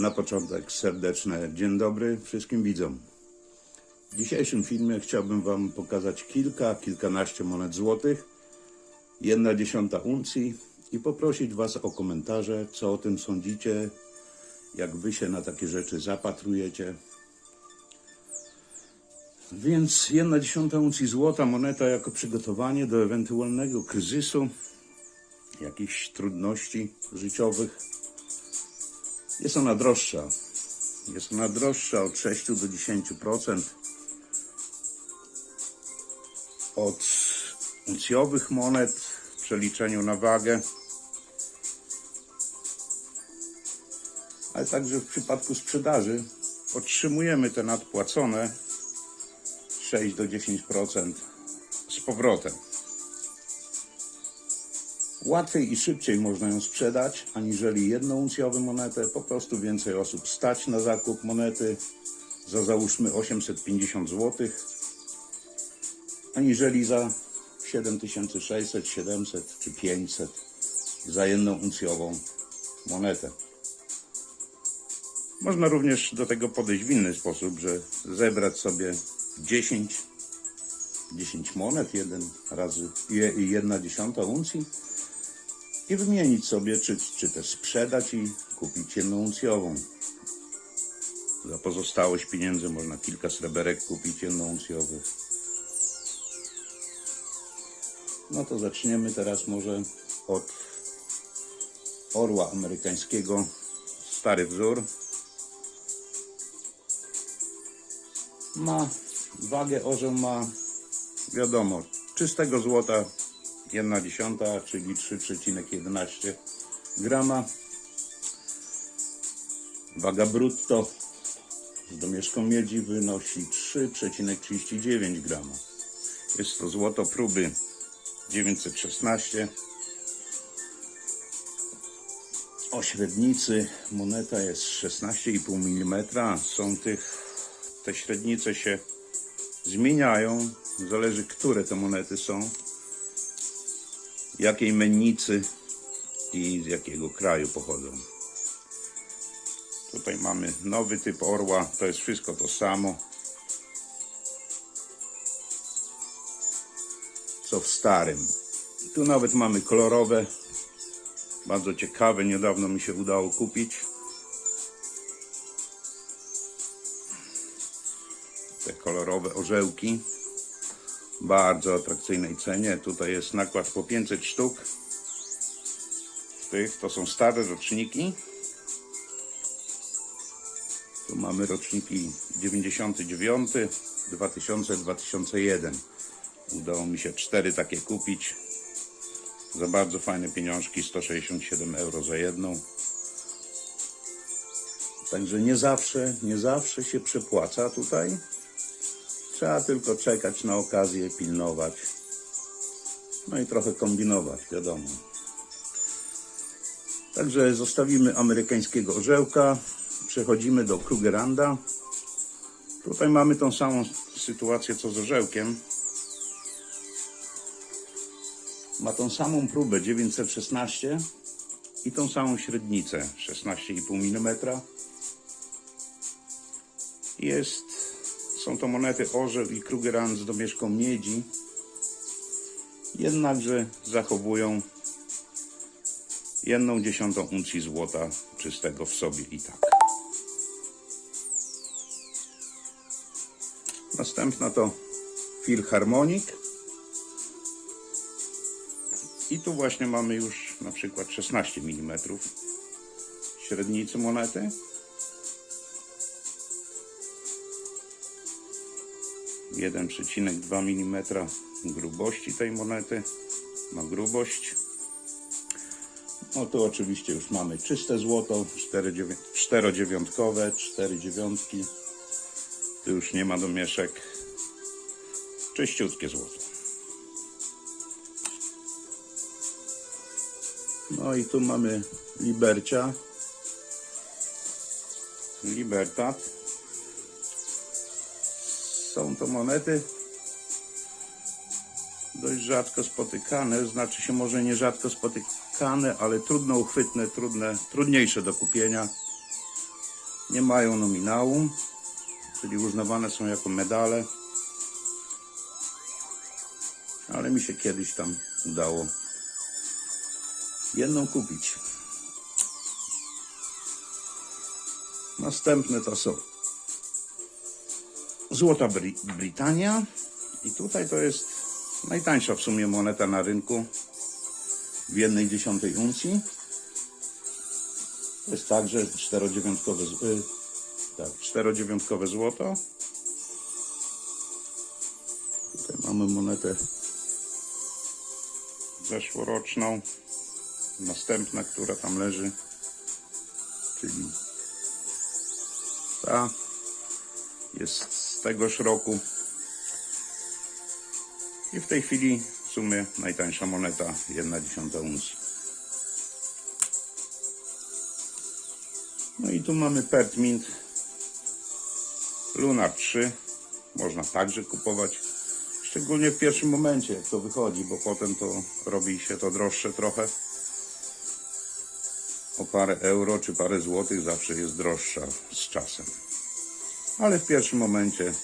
Na początek serdeczne dzień dobry wszystkim widzom. W dzisiejszym filmie chciałbym Wam pokazać kilka, kilkanaście monet złotych, jedna dziesiąta uncji i poprosić Was o komentarze, co o tym sądzicie, jak Wy się na takie rzeczy zapatrujecie. Więc jedna dziesiąta uncji złota moneta jako przygotowanie do ewentualnego kryzysu, jakichś trudności życiowych. Jest ona droższa. Jest ona droższa od 6 do 10% od uncjowych monet w przeliczeniu na wagę. Ale także w przypadku sprzedaży otrzymujemy te nadpłacone 6 do 10% z powrotem. Łatwiej i szybciej można ją sprzedać, aniżeli jednouncjową monetę. Po prostu więcej osób stać na zakup monety za załóżmy 850 zł, aniżeli za 7600, 700 czy 500 za jedną uncjową monetę. Można również do tego podejść w inny sposób, że zebrać sobie 10 10 monet, jeden razy je- jedna dziesiąta uncji i wymienić sobie, czy, czy też sprzedać i kupić jedną uncjową. Za pozostałość pieniędzy można kilka sreberek kupić jedną uncjowych. No to zaczniemy teraz może od orła amerykańskiego. Stary wzór. Ma wagę orzeł ma wiadomo czystego złota 1 dziesiąta, czyli 3,11 grama. Waga brutto z domieszką miedzi wynosi 3,39 grama. Jest to złoto próby 916. O średnicy moneta jest 16,5 mm. Są tych, te średnice się zmieniają. Zależy, które te monety są jakiej mennicy i z jakiego kraju pochodzą. Tutaj mamy nowy typ orła, to jest wszystko to samo. Co w starym. Tu nawet mamy kolorowe, bardzo ciekawe, niedawno mi się udało kupić. Te kolorowe orzełki bardzo atrakcyjnej cenie. Tutaj jest nakład po 500 sztuk. Tych to są stare roczniki. Tu mamy roczniki 99, 2000, 2001. Udało mi się cztery takie kupić. Za bardzo fajne pieniążki, 167 euro za jedną. Także nie zawsze, nie zawsze się przepłaca tutaj. Trzeba tylko czekać na okazję, pilnować. No i trochę kombinować, wiadomo. Także zostawimy amerykańskiego orzełka. Przechodzimy do Krugeranda. Tutaj mamy tą samą sytuację co z orzełkiem. Ma tą samą próbę 916 i tą samą średnicę 16,5 mm. Jest są to monety orzeł i Krugerrand z domieszką miedzi. Jednakże zachowują jedną dziesiątą uncji złota czystego w sobie i tak. Następna to Philharmonic. I tu właśnie mamy już na przykład 16 mm średnicy monety. 1,2 mm grubości tej monety. Ma grubość. No tu oczywiście już mamy czyste złoto, 4 dziewiątkowe, 4 dziewiątki. Tu już nie ma domieszek. Czyściutkie złoto. No i tu mamy Libercia. Libertat. Są to monety dość rzadko spotykane, znaczy się może nie rzadko spotykane, ale trudno uchwytne, trudne, trudniejsze do kupienia. Nie mają nominału, czyli uznawane są jako medale. Ale mi się kiedyś tam udało jedną kupić. Następne to są Złota Bri- Brytania i tutaj to jest najtańsza w sumie moneta na rynku w jednej dziesiątej uncji. To jest także czterodziewiątkowe, z- y, tak, czterodziewiątkowe złoto. Tutaj mamy monetę zeszłoroczną. Następna, która tam leży, czyli ta jest tegoż roku. I w tej chwili w sumie najtańsza moneta, jedna dziesiąta uncji. No i tu mamy Pertmint Lunar 3. Można także kupować. Szczególnie w pierwszym momencie, jak to wychodzi, bo potem to robi się to droższe trochę. O parę euro czy parę złotych zawsze jest droższa z czasem. Ale w pierwszym momencie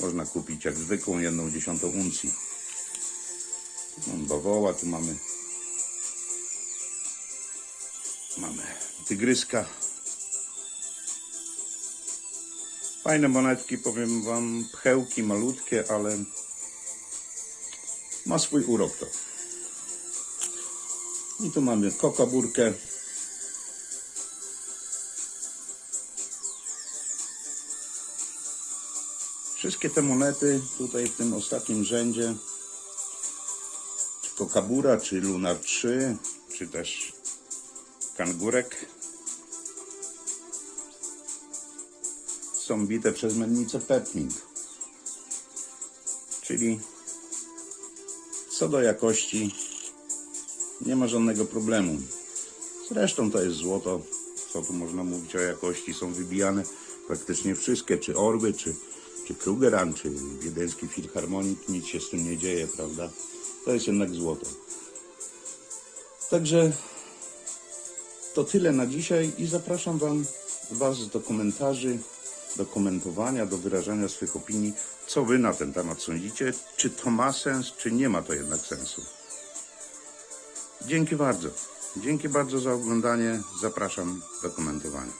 można kupić jak zwykłą jedną dziesiątą uncji. Tu mamy bawoła, tu mamy mamy tygryska. Fajne monetki, powiem wam, pchełki malutkie, ale ma swój urok to. I tu mamy kokaburkę. Wszystkie te monety tutaj w tym ostatnim rzędzie, czy kokabura, czy lunar 3, czy też kangurek, są bite przez mennicę Petmint. Czyli co do jakości nie ma żadnego problemu. Zresztą to jest złoto. Co tu można mówić o jakości? Są wybijane praktycznie wszystkie, czy Orły, czy, czy Krugeran, czy Wiedeński Filharmonik, nic się z tym nie dzieje, prawda? To jest jednak złoto. Także to tyle na dzisiaj i zapraszam wam, Was do komentarzy, do komentowania, do wyrażania swych opinii, co Wy na ten temat sądzicie, czy to ma sens, czy nie ma to jednak sensu. Dzięki bardzo. Dzięki bardzo za oglądanie. Zapraszam do komentowania.